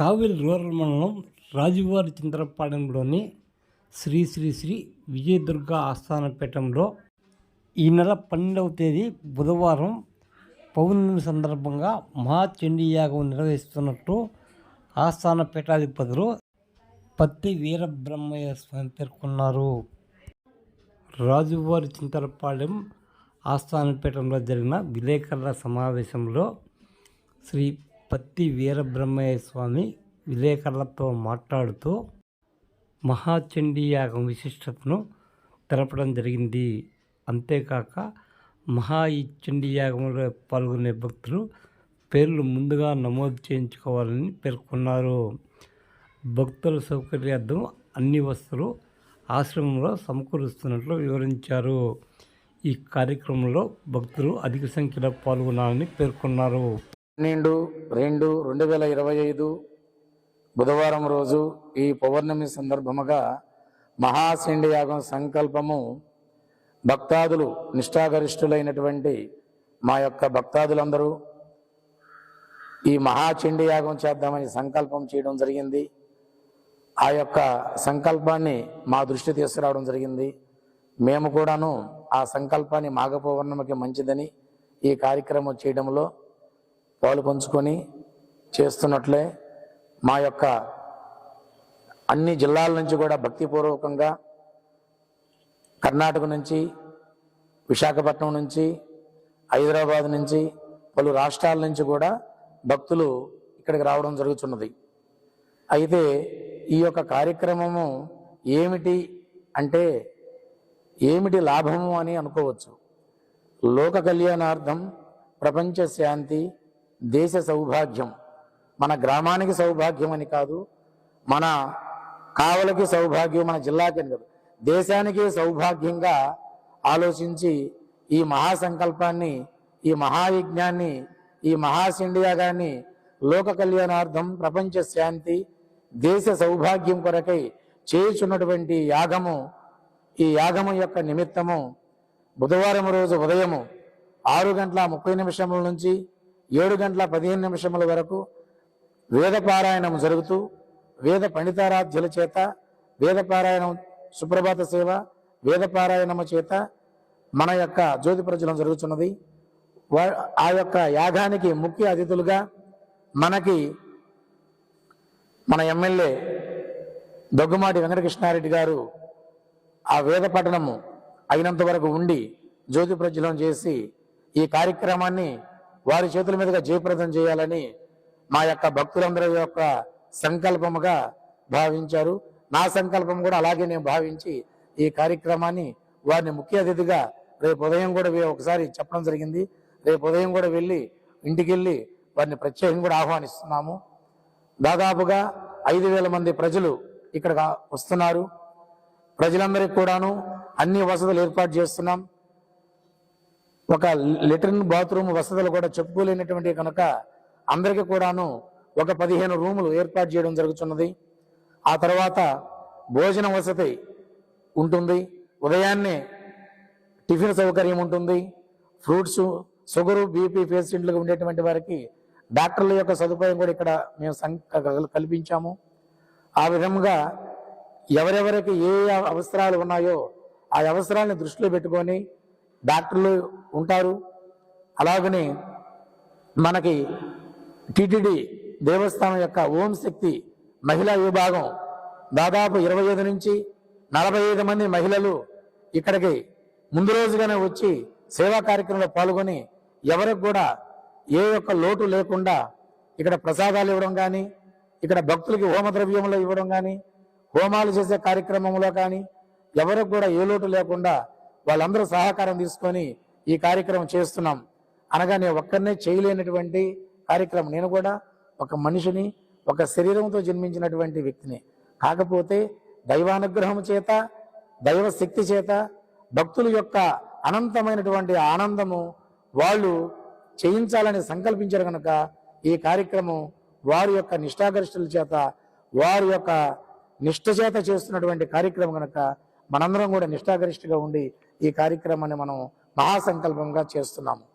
Kaveri rural మండలం రాజువారి చింతలపాలెంలోని శ్రీ శ్రీ శ్రీ విజయదుర్గ ఆస్థాన పీఠంలో ఈ నెల పన్నెండవ తేదీ బుధవారం పౌర్ణమి సందర్భంగా మహాచండీ యాగం నిర్వహిస్తున్నట్టు ఆస్థాన పీఠాధిపతులు పత్తి వీరబ్రహ్మయ్య స్వామి పేర్కొన్నారు. రాజువారి చింతలపాలెం ఆస్థాన పీఠంలో జరిగిన విలేకరుల సమావేశంలో శ్రీ పత్తి వీరబ్రహ్మయ్య స్వామి విలేకరులతో మాట్లాడుతూ మహాచండీ యాగం విశిష్టతను తెలపడం జరిగింది. అంతేకాక మహా ఈ చండీ యాగంలో పాల్గొనే భక్తులు పేర్లు ముందుగా నమోదు చేయించుకోవాలని పేర్కొన్నారు. భక్తుల సౌకర్యార్థం అన్ని వస్తువులు ఆశ్రమంలో సమకూరుస్తున్నట్లు వివరించారు. ఈ కార్యక్రమంలో భక్తులు అధిక సంఖ్యలో పాల్గొనాలని పేర్కొన్నారు. పన్నెండు రెండు రెండు వేల ఇరవై ఐదు బుధవారం రోజు ఈ పౌర్ణమి సందర్భముగా మహాశండి యాగం సంకల్పము భక్తాదులు నిష్ఠాగరిష్ఠులైనటువంటి మా యొక్క భక్తాదులందరూ ఈ మహాచండి యాగం చేద్దామని సంకల్పం చేయడం జరిగింది. ఆ యొక్క సంకల్పాన్ని మా దృష్టి తీసుకురావడం జరిగింది. మేము కూడాను ఆ సంకల్పాన్ని మాఘ పౌర్ణమికి మంచిదని ఈ కార్యక్రమం చేయడంలో పాలు పంచుకొని చేస్తున్నట్లే మా యొక్క అన్ని జిల్లాల నుంచి కూడా భక్తిపూర్వకంగా కర్ణాటక నుంచి విశాఖపట్నం నుంచి హైదరాబాద్ నుంచి పలు రాష్ట్రాల నుంచి కూడా భక్తులు ఇక్కడికి రావడం జరుగుతున్నది. అయితే ఈ యొక్క కార్యక్రమము ఏమిటి అంటే ఏమిటి లాభము అని అనుకోవచ్చు. లోక కళ్యాణార్థం ప్రపంచ శాంతి దేశ సౌభాగ్యం. మన గ్రామానికి సౌభాగ్యం అని కాదు మన కావలకి సౌభాగ్యం మన జిల్లాకి అని కాదు. దేశానికి సౌభాగ్యంగా ఆలోచించి ఈ మహాసంకల్పాన్ని ఈ మహాయజ్ఞాన్ని ఈ మహాసిండియాగాన్ని లోక కళ్యాణార్థం ప్రపంచ శాంతి దేశ సౌభాగ్యం కొరకై చేయుచున్నటువంటి యాగము ఈ యాగము యొక్క నిమిత్తము బుధవారం రోజు ఉదయము ఆరు గంటల ముప్పై నిమిషముల నుంచి ఏడు గంటల పదిహేను నిమిషముల వరకు వేద పారాయణం జరుగుతూ వేద పండితారాధ్యుల చేత వేద పారాయణం సుప్రభాత సేవ వేద పారాయణము చేత మన యొక్క జ్యోతి ప్రజలం జరుగుతున్నది. ఆ యొక్క యాగానికి ముఖ్య అతిథులుగా మనకి మన ఎమ్మెల్యే దగ్గుమాటి వెంకటకృష్ణారెడ్డి గారు ఆ వేద పఠనము అయినంత వరకు ఉండి జ్యోతి ప్రజ్వలం చేసి ఈ కార్యక్రమాన్ని వారి చేతుల మీదుగా జయప్రదం చేయాలని మా యొక్క భక్తులందరి యొక్క సంకల్పముగా భావించారు. నా సంకల్పం కూడా అలాగే నేను భావించి ఈ కార్యక్రమాన్ని వారిని ముఖ్య అతిథిగా రేపు ఉదయం కూడా ఒకసారి చెప్పడం జరిగింది. రేపు ఉదయం కూడా వెళ్ళి ఇంటికి వెళ్ళి వారిని ప్రత్యేకంగా కూడా ఆహ్వానిస్తున్నాము. దాదాపుగా ఐదు వేల మంది ప్రజలు ఇక్కడ వస్తున్నారు. ప్రజలందరికీ కూడాను అన్ని వసతులు ఏర్పాటు చేస్తున్నాం. ఒక లెట్రిన్ బాత్రూమ్ వసతులు కూడా చెప్పుకోలేనటువంటి కనుక అందరికీ కూడాను ఒక పదిహేను రూములు ఏర్పాటు చేయడం జరుగుతున్నది. ఆ తర్వాత భోజన వసతి ఉంటుంది. ఉదయాన్నే టిఫిన్ సౌకర్యం ఉంటుంది. ఫ్రూట్స్ షుగరు బీపీ పేషెంట్లకు ఉండేటువంటి వారికి డాక్టర్ల యొక్క సదుపాయం కూడా ఇక్కడ మేము కల్పించాము. ఆ విధంగా ఎవరెవరికి ఏ అవసరాలు ఉన్నాయో ఆ అవసరాలను దృష్టిలో పెట్టుకొని డాక్టర్లు ఉంటారు. అలాగనే మనకి టిటిడి దేవస్థానం యొక్క ఓం శక్తి మహిళా విభాగం దాదాపు ఇరవై ఐదు నుంచి నలభై ఐదు మంది మహిళలు ఇక్కడికి ముందు రోజుగానే వచ్చి సేవా కార్యక్రమంలో పాల్గొని ఎవరికి కూడా ఏ యొక్క లోటు లేకుండా ఇక్కడ ప్రసాదాలు ఇవ్వడం కానీ ఇక్కడ భక్తులకి హోమ ద్రవ్యంలో ఇవ్వడం కానీ హోమాలు చేసే కార్యక్రమంలో కానీ ఎవరికి కూడా ఏ లోటు లేకుండా వాళ్ళందరూ సహకారం తీసుకొని ఈ కార్యక్రమం చేస్తున్నాం. అనగా నేను ఒక్కరినే చేయలేనటువంటి కార్యక్రమం. నేను కూడా ఒక మనిషిని ఒక శరీరంతో జన్మించినటువంటి వ్యక్తిని. కాకపోతే దైవానుగ్రహం చేత దైవ శక్తి చేత భక్తుల యొక్క అనంతమైనటువంటి ఆనందము వాళ్ళు చేయించాలని సంకల్పించారు కనుక ఈ కార్యక్రమం వారి యొక్క నిష్ఠాగరిష్ఠుల చేత వారి యొక్క నిష్ఠ చేత చేస్తున్నటువంటి కార్యక్రమం కనుక మనందరం కూడా నిష్ఠాగరిష్ఠగా ఉండి ఈ కార్యక్రమాన్ని మనం మహాసంకల్పంగా చేస్తున్నాము.